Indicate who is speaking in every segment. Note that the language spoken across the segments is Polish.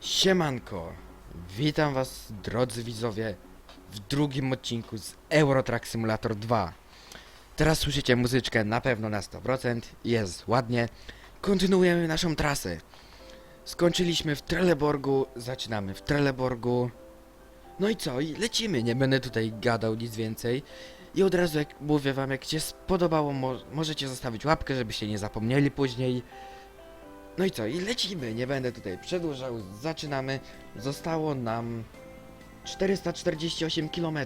Speaker 1: Siemanko! Witam was, drodzy widzowie, w drugim odcinku z Eurotrack Simulator 2. Teraz słyszycie muzyczkę na pewno na 100%, jest ładnie. Kontynuujemy naszą trasę. Skończyliśmy w Trelleborgu, zaczynamy w Trelleborgu. No i co? I lecimy, nie będę tutaj gadał nic więcej. I od razu jak mówię wam, jak się spodobało, mo możecie zostawić łapkę, żebyście nie zapomnieli później. No i co? I lecimy, nie będę tutaj przedłużał, zaczynamy. Zostało nam 448 km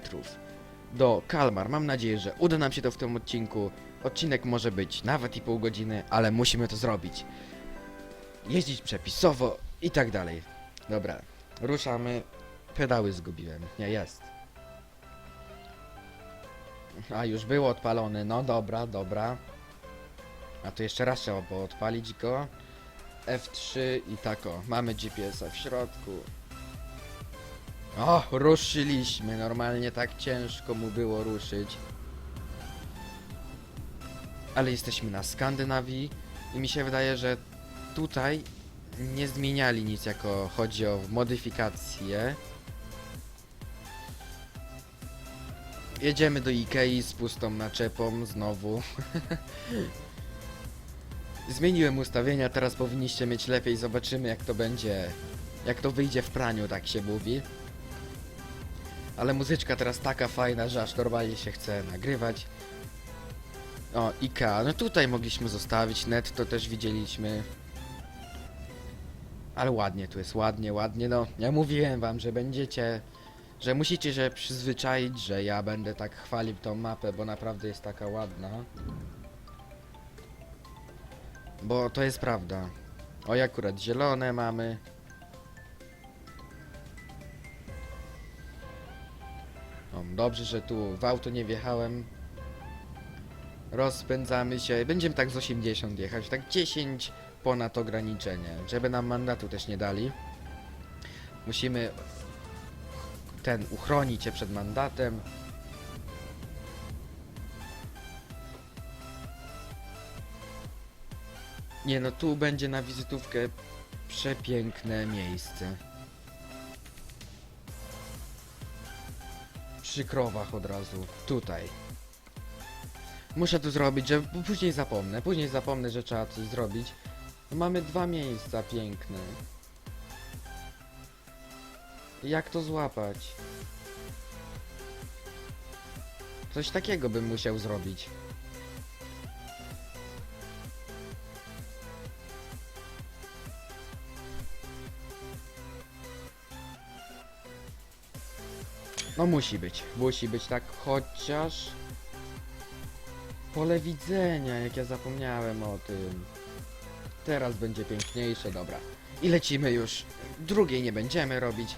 Speaker 1: do Kalmar. Mam nadzieję, że uda nam się to w tym odcinku. Odcinek może być nawet i pół godziny, ale musimy to zrobić. Jeździć przepisowo i tak dalej. Dobra, ruszamy. Pedały zgubiłem. Nie, jest. A, już było odpalony. No dobra, dobra. A to jeszcze raz trzeba było odpalić go. F3 i tak o, mamy GPS-a w środku. O, ruszyliśmy, normalnie tak ciężko mu było ruszyć. Ale jesteśmy na Skandynawii i mi się wydaje, że tutaj nie zmieniali nic jako chodzi o modyfikacje. Jedziemy do Ikei z pustą naczepą znowu. Zmieniłem ustawienia, teraz powinniście mieć lepiej, zobaczymy jak to będzie, jak to wyjdzie w praniu, tak się mówi. Ale muzyczka teraz taka fajna, że aż normalnie się chce nagrywać. O, IKEA, no tutaj mogliśmy zostawić, net to też widzieliśmy. Ale ładnie, tu jest ładnie, ładnie, no. Ja mówiłem wam, że będziecie, że musicie się przyzwyczaić, że ja będę tak chwalił tą mapę, bo naprawdę jest taka ładna. Bo to jest prawda. Oj, akurat zielone mamy. O, dobrze, że tu w auto nie wjechałem. Rozpędzamy się. Będziemy tak z 80 jechać, tak 10 ponad ograniczenie, żeby nam mandatu też nie dali. Musimy ten uchronić się przed mandatem. Nie no, tu będzie na wizytówkę przepiękne miejsce. Przy krowach od razu, tutaj. Muszę to zrobić, że później zapomnę, później zapomnę, że trzeba coś zrobić. No mamy dwa miejsca piękne. Jak to złapać? Coś takiego bym musiał zrobić. No musi być, musi być tak, chociaż... Pole widzenia, jak ja zapomniałem o tym. Teraz będzie piękniejsze, dobra. I lecimy już. Drugiej nie będziemy robić.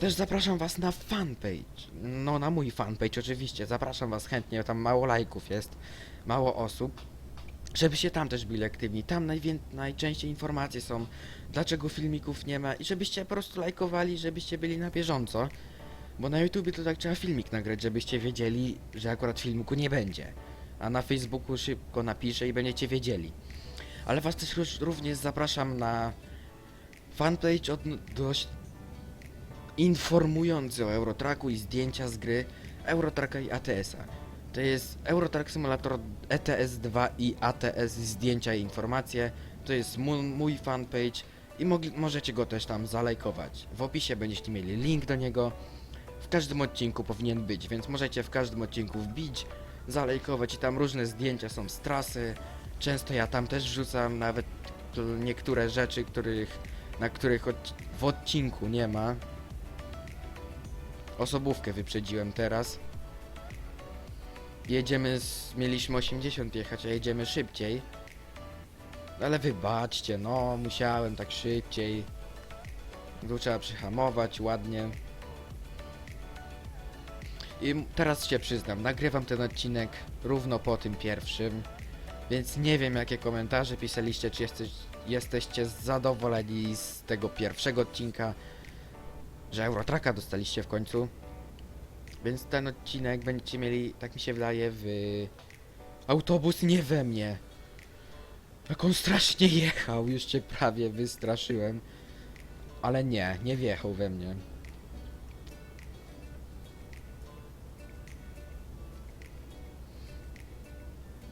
Speaker 1: Też zapraszam was na fanpage. No, na mój fanpage oczywiście. Zapraszam was chętnie, tam mało lajków jest, mało osób. Żebyście tam też byli aktywni. Tam najwię- najczęściej informacje są, dlaczego filmików nie ma i żebyście po prostu lajkowali, żebyście byli na bieżąco. Bo na YouTubie to tak trzeba filmik nagrać, żebyście wiedzieli, że akurat filmiku nie będzie. A na Facebooku szybko napiszę i będziecie wiedzieli. Ale was też również zapraszam na fanpage od informujący o Eurotracku i zdjęcia z gry Eurotracka i ATS-a. To jest Eurotrack Simulator ETS 2 i ATS zdjęcia i informacje. To jest mój, mój fanpage i możecie go też tam zalajkować. W opisie będziecie mieli link do niego. Każdym odcinku powinien być, więc możecie w każdym odcinku wbić, zalajkować i tam różne zdjęcia są z trasy. Często ja tam też wrzucam nawet niektóre rzeczy, których, na których odci- w odcinku nie ma. Osobówkę wyprzedziłem teraz. Jedziemy z... mieliśmy 80 jechać, a jedziemy szybciej. Ale wybaczcie, no musiałem tak szybciej. Tu trzeba przyhamować ładnie. I teraz się przyznam, nagrywam ten odcinek równo po tym pierwszym, więc nie wiem jakie komentarze pisaliście, czy jesteś, jesteście zadowoleni z tego pierwszego odcinka, że Eurotraka dostaliście w końcu. Więc ten odcinek będziecie mieli, tak mi się wydaje, w... Autobus nie we mnie. Jak on strasznie jechał, już cię prawie wystraszyłem. Ale nie, nie wjechał we mnie.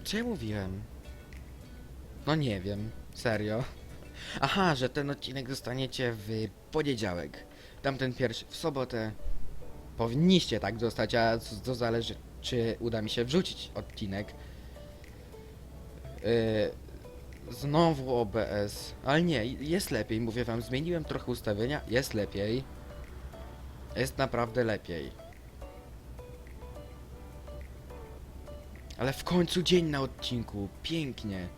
Speaker 1: Co ja mówiłem? No nie wiem, serio. Aha, że ten odcinek dostaniecie w poniedziałek. Tamten pierwszy w sobotę. Powinniście tak dostać, a to zależy, czy uda mi się wrzucić odcinek. Yy, znowu OBS. Ale nie, jest lepiej, mówię wam, zmieniłem trochę ustawienia, jest lepiej. Jest naprawdę lepiej. Ale w końcu dzień na odcinku, pięknie.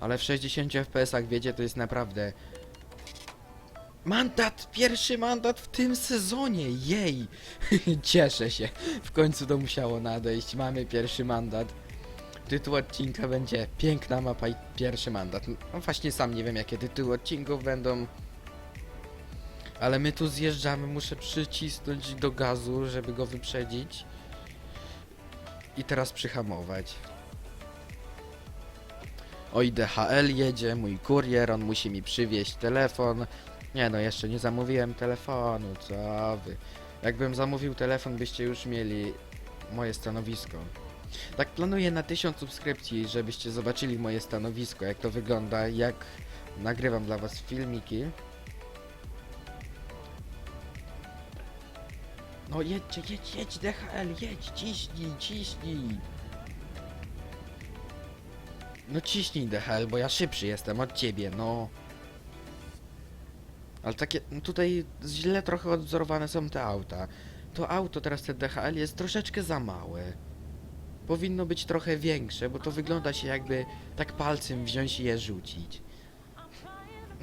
Speaker 1: Ale w 60 FPS-ach wiecie, to jest naprawdę... Mandat! Pierwszy mandat w tym sezonie! Jej! Cieszę się. W końcu to musiało nadejść. Mamy pierwszy mandat. Tytuł odcinka będzie Piękna mapa i pierwszy mandat. No właśnie sam nie wiem jakie tytuły odcinków będą. Ale my tu zjeżdżamy, muszę przycisnąć do gazu, żeby go wyprzedzić. I teraz przyhamować. Oj, DHL jedzie, mój kurier, on musi mi przywieźć telefon. Nie no, jeszcze nie zamówiłem telefonu, co wy. Jakbym zamówił telefon, byście już mieli moje stanowisko. Tak planuję na 1000 subskrypcji, żebyście zobaczyli moje stanowisko, jak to wygląda, jak nagrywam dla was filmiki. No jedźcie, jedź, jedź DHL, jedź, ciśnij, ciśnij. No ciśnij DHL, bo ja szybszy jestem od ciebie, no. Ale takie, no tutaj źle trochę odwzorowane są te auta. To auto teraz, ten DHL jest troszeczkę za małe. Powinno być trochę większe, bo to wygląda się jakby tak palcem wziąć i je rzucić.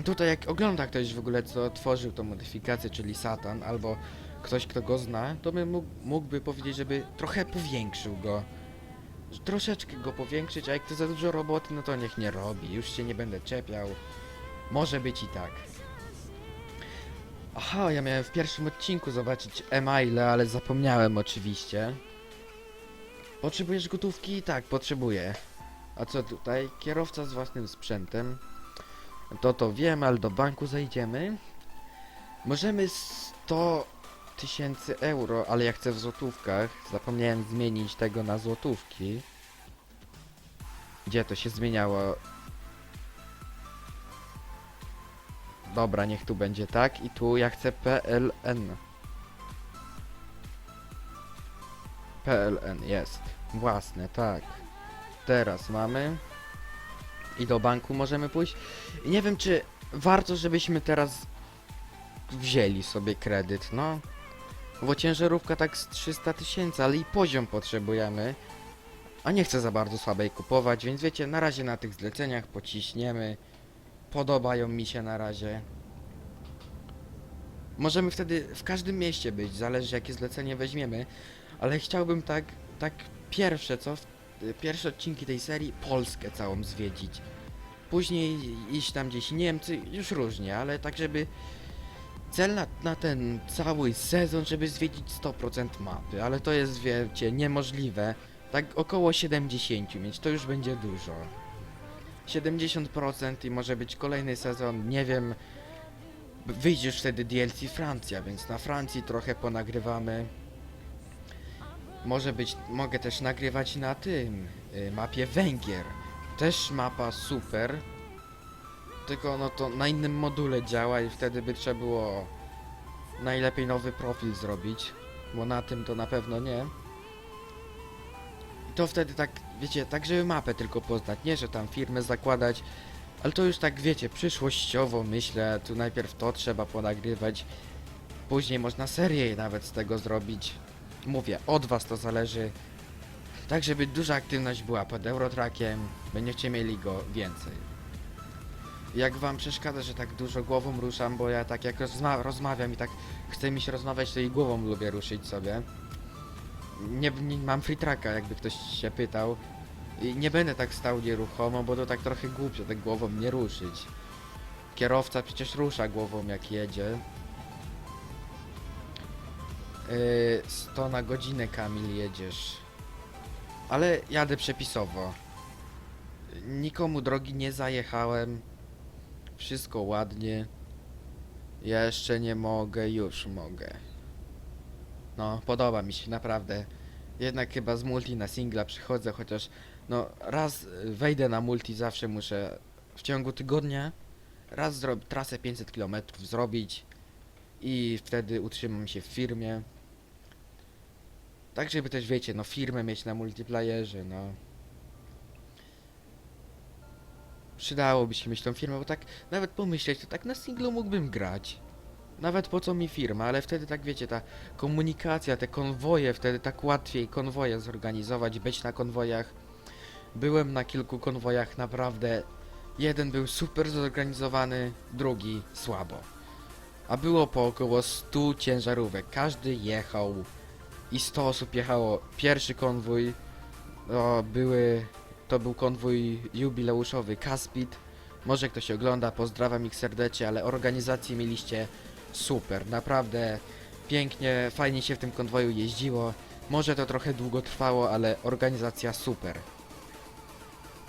Speaker 1: Tutaj jak ogląda ktoś w ogóle, co tworzył tą modyfikację, czyli Satan, albo ktoś, kto go zna, to by mógł, mógłby powiedzieć, żeby trochę powiększył go. Troszeczkę go powiększyć, a jak to za dużo roboty, no to niech nie robi. Już się nie będę czepiał. Może być i tak. Aha, ja miałem w pierwszym odcinku zobaczyć e-maile, ale zapomniałem oczywiście. Potrzebujesz gotówki? Tak, potrzebuję. A co tutaj? Kierowca z własnym sprzętem. To to wiem, ale do banku zajdziemy. Możemy 100 tysięcy euro, ale ja chcę w złotówkach. Zapomniałem zmienić tego na złotówki. Gdzie to się zmieniało? Dobra, niech tu będzie tak i tu ja chcę PLN. PLN jest. Własne, tak. Teraz mamy. I do banku możemy pójść. I nie wiem, czy warto, żebyśmy teraz wzięli sobie kredyt, no. Bo ciężarówka tak z 300 tysięcy, ale i poziom potrzebujemy. A nie chcę za bardzo słabej kupować, więc wiecie, na razie na tych zleceniach pociśniemy. Podobają mi się na razie. Możemy wtedy w każdym mieście być, zależy jakie zlecenie weźmiemy. Ale chciałbym tak, tak pierwsze co, pierwsze odcinki tej serii, Polskę całą zwiedzić. Później iść tam gdzieś Niemcy, już różnie, ale tak żeby cel na, na ten cały sezon, żeby zwiedzić 100% mapy, ale to jest wiecie, niemożliwe. Tak około 70 mieć, to już będzie dużo. 70% i może być kolejny sezon, nie wiem. b- Wyjdzie już wtedy DLC Francja, więc na Francji trochę ponagrywamy. Może być, mogę też nagrywać na tym, y, mapie Węgier. Też mapa super. Tylko no to na innym module działa i wtedy by trzeba było najlepiej nowy profil zrobić, bo na tym to na pewno nie. I to wtedy tak, wiecie, tak żeby mapę tylko poznać, nie że tam firmę zakładać, ale to już tak wiecie, przyszłościowo myślę, tu najpierw to trzeba ponagrywać, później można serię nawet z tego zrobić. Mówię, od was to zależy. Tak, żeby duża aktywność była pod Eurotrackiem, będziecie mieli go więcej. Jak wam przeszkadza, że tak dużo głową ruszam, bo ja tak jak rozma rozmawiam i tak chce mi się rozmawiać, to i głową lubię ruszyć sobie. Nie, nie mam free tracka, jakby ktoś się pytał. I nie będę tak stał nieruchomo, bo to tak trochę głupio, tak głową nie ruszyć. Kierowca przecież rusza głową jak jedzie. Yy, 100 na godzinę Kamil jedziesz. Ale jadę przepisowo. Nikomu drogi nie zajechałem. Wszystko ładnie. Jeszcze nie mogę, już mogę. No, podoba mi się, naprawdę. Jednak chyba z multi na singla przychodzę, chociaż no raz wejdę na multi zawsze muszę w ciągu tygodnia raz zrobić trasę 500 km zrobić i wtedy utrzymam się w firmie. Tak, żeby też wiecie, no firmę mieć na multiplayerze, no. Przydałoby się mieć tą firmę, bo tak nawet pomyśleć, to tak na singlu mógłbym grać. Nawet po co mi firma, ale wtedy tak wiecie, ta komunikacja, te konwoje, wtedy tak łatwiej konwoje zorganizować, być na konwojach. Byłem na kilku konwojach naprawdę. Jeden był super zorganizowany, drugi słabo. A było po około 100 ciężarówek. Każdy jechał i 100 osób jechało. Pierwszy konwój to były to był konwój jubileuszowy Caspit. Może ktoś ogląda, pozdrawiam ich serdecznie, ale organizację mieliście super, naprawdę pięknie, fajnie się w tym konwoju jeździło. Może to trochę długo trwało, ale organizacja super.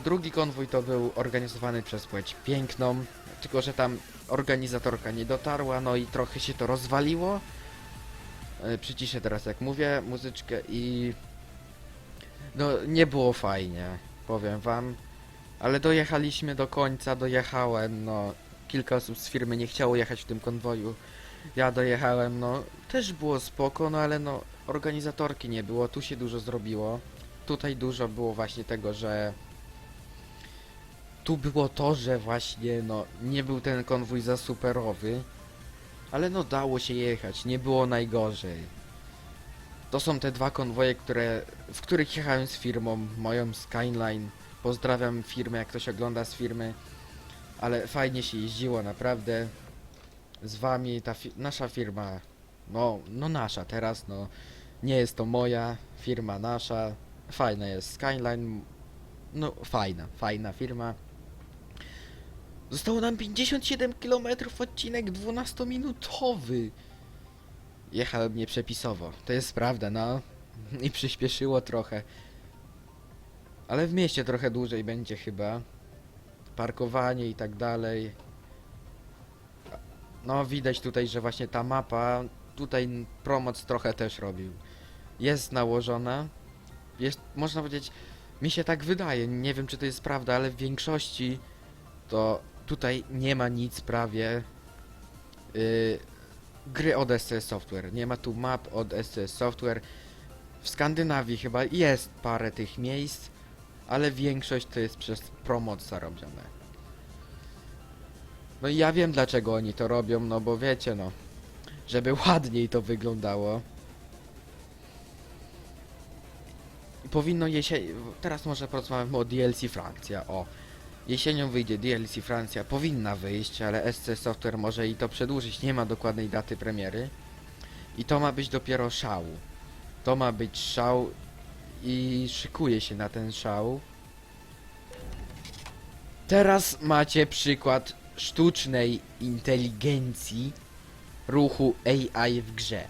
Speaker 1: Drugi konwój to był organizowany przez płeć piękną, tylko że tam organizatorka nie dotarła, no i trochę się to rozwaliło. E, Przyciszę teraz jak mówię muzyczkę i no nie było fajnie, powiem wam. Ale dojechaliśmy do końca, dojechałem, no kilka osób z firmy nie chciało jechać w tym konwoju. Ja dojechałem, no też było spoko, no ale no organizatorki nie było, tu się dużo zrobiło. Tutaj dużo było właśnie tego, że tu było to, że właśnie no nie był ten konwój za superowy, ale no dało się jechać, nie było najgorzej. To są te dwa konwoje, które, w których jechałem z firmą, moją Skyline. Pozdrawiam firmę, jak ktoś ogląda z firmy. Ale fajnie się jeździło, naprawdę. Z wami ta fi nasza firma, no, no nasza teraz, no. Nie jest to moja firma, nasza. Fajna jest Skyline. No, fajna, fajna firma. Zostało nam 57 km odcinek 12-minutowy. Jechałem nieprzepisowo. To jest prawda, no. I przyspieszyło trochę. Ale w mieście trochę dłużej będzie chyba. Parkowanie i tak dalej. No widać tutaj, że właśnie ta mapa, tutaj promoc trochę też robił. Jest nałożona. Jest, można powiedzieć, mi się tak wydaje, nie wiem czy to jest prawda, ale w większości to tutaj nie ma nic prawie. Yy, gry od SCS Software. Nie ma tu map od SCS Software. W Skandynawii chyba jest parę tych miejsc, ale większość to jest przez promoca robione. No i ja wiem dlaczego oni to robią, no bo wiecie no, żeby ładniej to wyglądało. Powinno jesień... Teraz może porozmawiamy o DLC Francja, o. Jesienią wyjdzie DLC Francja, powinna wyjść, ale SC Software może i to przedłużyć, nie ma dokładnej daty premiery. I to ma być dopiero szał. To ma być szał i szykuje się na ten szał. Teraz macie przykład sztucznej inteligencji ruchu AI w grze.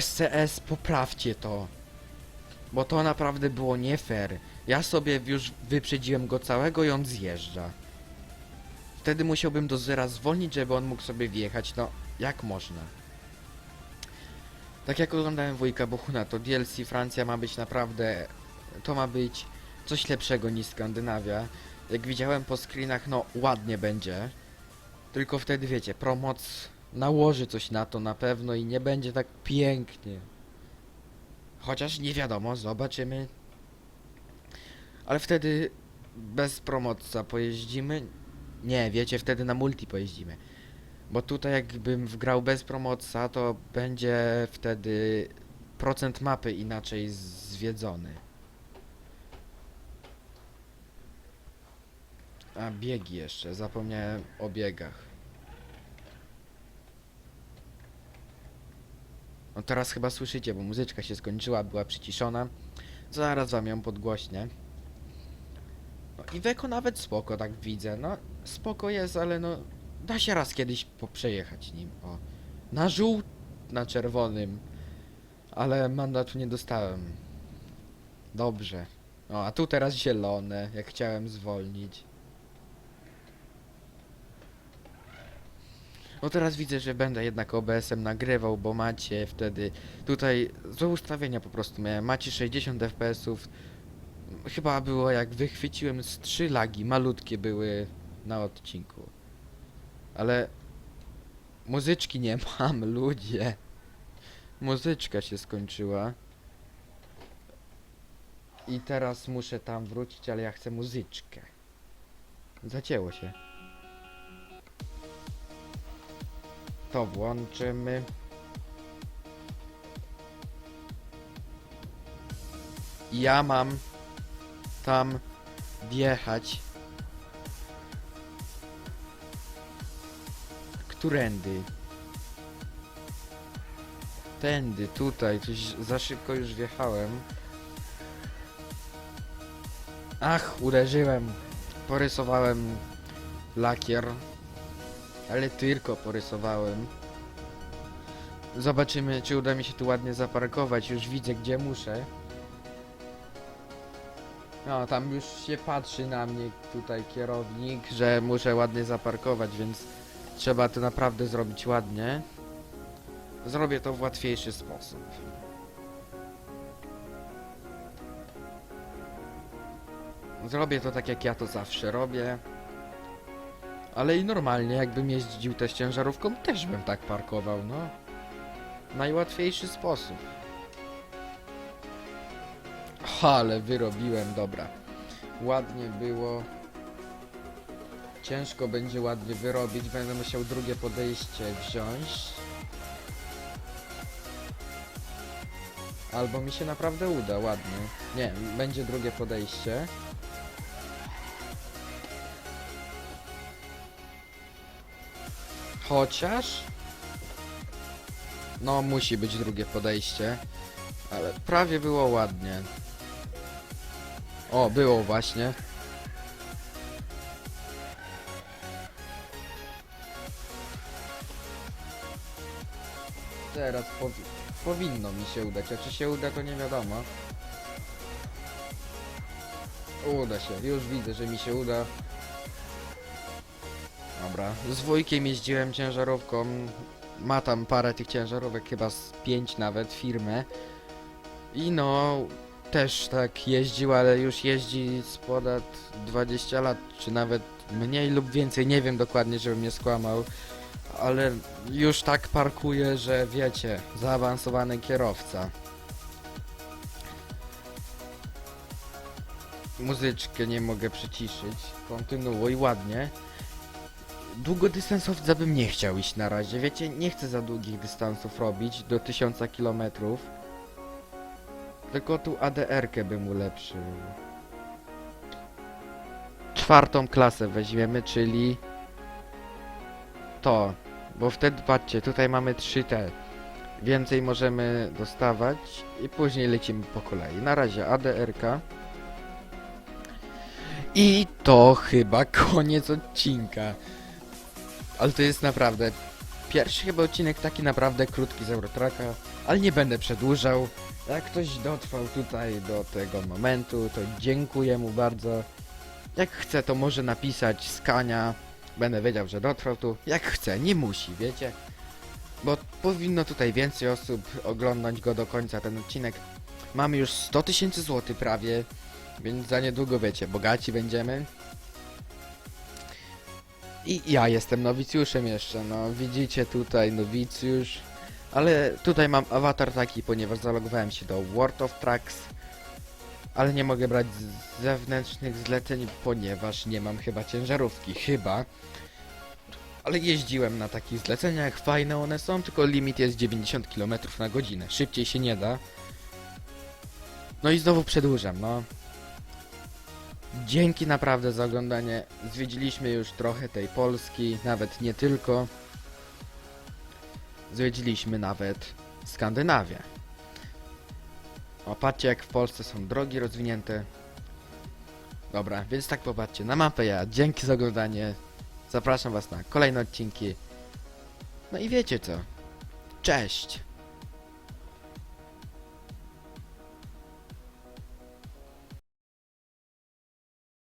Speaker 1: SCS poprawcie to. Bo to naprawdę było nie fair. Ja sobie już wyprzedziłem go całego i on zjeżdża. Wtedy musiałbym do zera zwolnić, żeby on mógł sobie wjechać. No, jak można? Tak jak oglądałem Wujka Bohuna, to DLC Francja ma być naprawdę... To ma być coś lepszego niż Skandynawia. Jak widziałem po screenach, no ładnie będzie. Tylko wtedy wiecie, promoc nałoży coś na to na pewno i nie będzie tak pięknie. Chociaż nie wiadomo, zobaczymy. Ale wtedy bez promoca pojeździmy. Nie, wiecie, wtedy na multi pojeździmy. Bo tutaj jakbym wgrał bez promoca, to będzie wtedy procent mapy inaczej zwiedzony. A, biegi jeszcze, zapomniałem o biegach. No teraz chyba słyszycie, bo muzyczka się skończyła, była przyciszona. Zaraz wam ją podgłośnię. No i Weko nawet spoko, tak widzę. No, spoko jest, ale no... Da się raz kiedyś poprzejechać nim, o. Na żółt, na czerwonym. Ale mandatu nie dostałem. Dobrze. O, a tu teraz zielone, jak chciałem zwolnić. No teraz widzę, że będę jednak OBS-em nagrywał, bo macie wtedy tutaj do ustawienia po prostu miałem. Macie 60 FPS-ów. Chyba było jak wychwyciłem z 3 lagi, malutkie były na odcinku. Ale muzyczki nie mam, ludzie. Muzyczka się skończyła. I teraz muszę tam wrócić, ale ja chcę muzyczkę. Zacięło się. To włączymy. Ja mam tam wjechać. Którędy? Tędy, tutaj, coś za szybko już wjechałem. Ach, uderzyłem. Porysowałem lakier. Ale tylko porysowałem. Zobaczymy, czy uda mi się tu ładnie zaparkować. Już widzę, gdzie muszę. No, tam już się patrzy na mnie tutaj kierownik, że muszę ładnie zaparkować, więc trzeba to naprawdę zrobić ładnie. Zrobię to w łatwiejszy sposób. Zrobię to tak jak ja to zawsze robię. Ale i normalnie, jakbym jeździł też ciężarówką, też bym tak parkował, no. Najłatwiejszy sposób. Ale wyrobiłem, dobra. Ładnie było. Ciężko będzie ładnie wyrobić, będę musiał drugie podejście wziąć. Albo mi się naprawdę uda, ładnie. Nie, będzie drugie podejście. Chociaż... No, musi być drugie podejście. Ale prawie było ładnie. O, było właśnie. Teraz powi powinno mi się udać, a czy się uda to nie wiadomo. Uda się, już widzę, że mi się uda. Dobra, z wujkiem jeździłem ciężarówką. Ma tam parę tych ciężarówek, chyba z pięć nawet, firmę. I no, też tak jeździł, ale już jeździ z ponad 20 lat, czy nawet mniej lub więcej, nie wiem dokładnie, żebym nie skłamał. Ale już tak parkuje, że wiecie, zaawansowany kierowca. Muzyczkę nie mogę przyciszyć. Kontynuuj ładnie. Długodystansowca bym nie chciał iść na razie, wiecie, nie chcę za długich dystansów robić, do 1000 kilometrów. Tylko tu ADR-kę bym ulepszył. Czwartą klasę weźmiemy, czyli to, bo wtedy patrzcie, tutaj mamy 3T. Więcej możemy dostawać i później lecimy po kolei. Na razie ADR-ka. I to chyba koniec odcinka. Ale to jest naprawdę pierwszy chyba odcinek taki naprawdę krótki z Eurotraka, ale nie będę przedłużał. Jak ktoś dotrwał tutaj do tego momentu, to dziękuję mu bardzo. Jak chce, to może napisać skania. Będę wiedział, że dotrwał tu. Jak chce, nie musi, wiecie? Bo powinno tutaj więcej osób oglądać go do końca ten odcinek. Mamy już 100 tysięcy złotych prawie, więc za niedługo wiecie, bogaci będziemy. I ja jestem nowicjuszem jeszcze, no widzicie tutaj nowicjusz. Ale tutaj mam awatar taki, ponieważ zalogowałem się do World of Trucks. Ale nie mogę brać zewnętrznych zleceń, ponieważ nie mam chyba ciężarówki, chyba. Ale jeździłem na takich zleceniach, fajne one są, tylko limit jest 90 km na godzinę, szybciej się nie da. No i znowu przedłużam, no. Dzięki naprawdę za oglądanie. Zwiedziliśmy już trochę tej Polski, nawet nie tylko. Zwiedziliśmy nawet Skandynawię. O, patrzcie jak w Polsce są drogi rozwinięte. Dobra, więc tak popatrzcie na mapę ja. Dzięki za oglądanie. Zapraszam was na kolejne odcinki. No i wiecie co. Cześć!